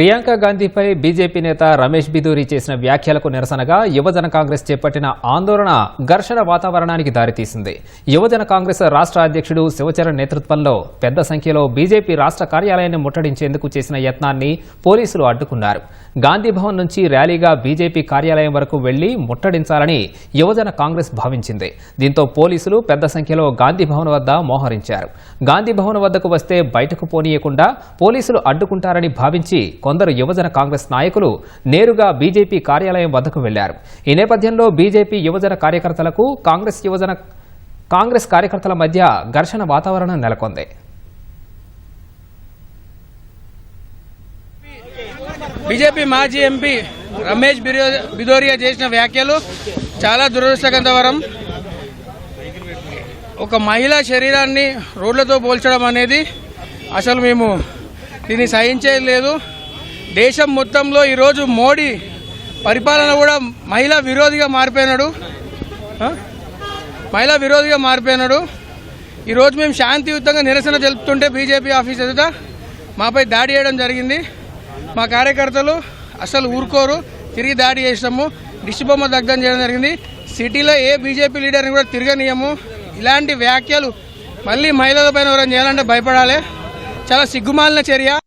Priyanka గాంధీపై BJP నేత రమేష్ బిదూరి చేసిన వ్యాఖ్యలకు నిరసనగా యువజన కాంగ్రెస్ చేపట్టిన ఆందోళన ఘర్షణ వాతావరణానికి దారితీసింది. యువజన కాంగ్రెస్ రాష్ట్ర అధ్యక్షుడు శివచరణ్ నేతృత్వంలో పెద్ద సంఖ్యలో బీజేపీ రాష్ట్ర కార్యాలయాన్ని ముట్టడించేందుకు చేసిన యత్నాన్ని పోలీసులు అడ్డుకున్నారు. గాంధీ భవన్ నుంచి ర్యాలీగా బీజేపీ కార్యాలయం వరకు వెళ్ళి ముట్టడించాలని యువజన కాంగ్రెస్ భావించింది. దీంతో పోలీసులు పెద్ద సంఖ్యలో గాంధీభవన్ వద్ద మోహరించారు. గాంధీభవన్ వద్దకు వస్తే బయటకు పోనీయకుండా పోలీసులు అడ్డుకుంటారని భావించి కొందరు యువజన కాంగ్రెస్ నాయకులు నేరుగా బీజేపీ కార్యాలయం వద్దకు వెళ్ళారు. ఈ నేపథ్యంలో బీజేపీ యువజన కార్యకర్తలకు కాంగ్రెస్ యువజన కాంగ్రెస్ కార్యకర్తల మధ్య ఘర్షణ వాతావరణం నెలకొంది. బీజేపీ మాజీ ఎంపీ రమేష్ బిరో- బిదోరియా చేసిన వ్యాఖ్యలు చాలా దురదృష్టకరవరం ఒక మహిళా శరీరాన్ని రోడ్లతో పోల్చడం అనేది అసలు మేము దీన్ని సహించేది లేదు. దేశం మొత్తంలో ఈరోజు మోడీ పరిపాలన కూడా మహిళా విరోధిగా మారిపోయినాడు. మహిళా విరోధిగా మారిపోయినాడు. ఈరోజు మేము శాంతియుతంగా నిరసన తెలుపుతుంటే బీజేపీ ఆఫీస్ ఎదుట మాపై దాడి చేయడం జరిగింది. మా కార్యకర్తలు అసలు ఊరుకోరు. తిరిగి దాడి చేసినాము. దిష్టి దగ్ధం చేయడం జరిగింది. సిటీలో ఏ బీజేపీ లీడర్ని కూడా తిరగనీయము. ఇలాంటి వ్యాఖ్యలు మళ్ళీ మహిళల పైన ఎవరైనా చేయాలంటే భయపడాలి. చాలా సిగ్గుమాలిన చర్య.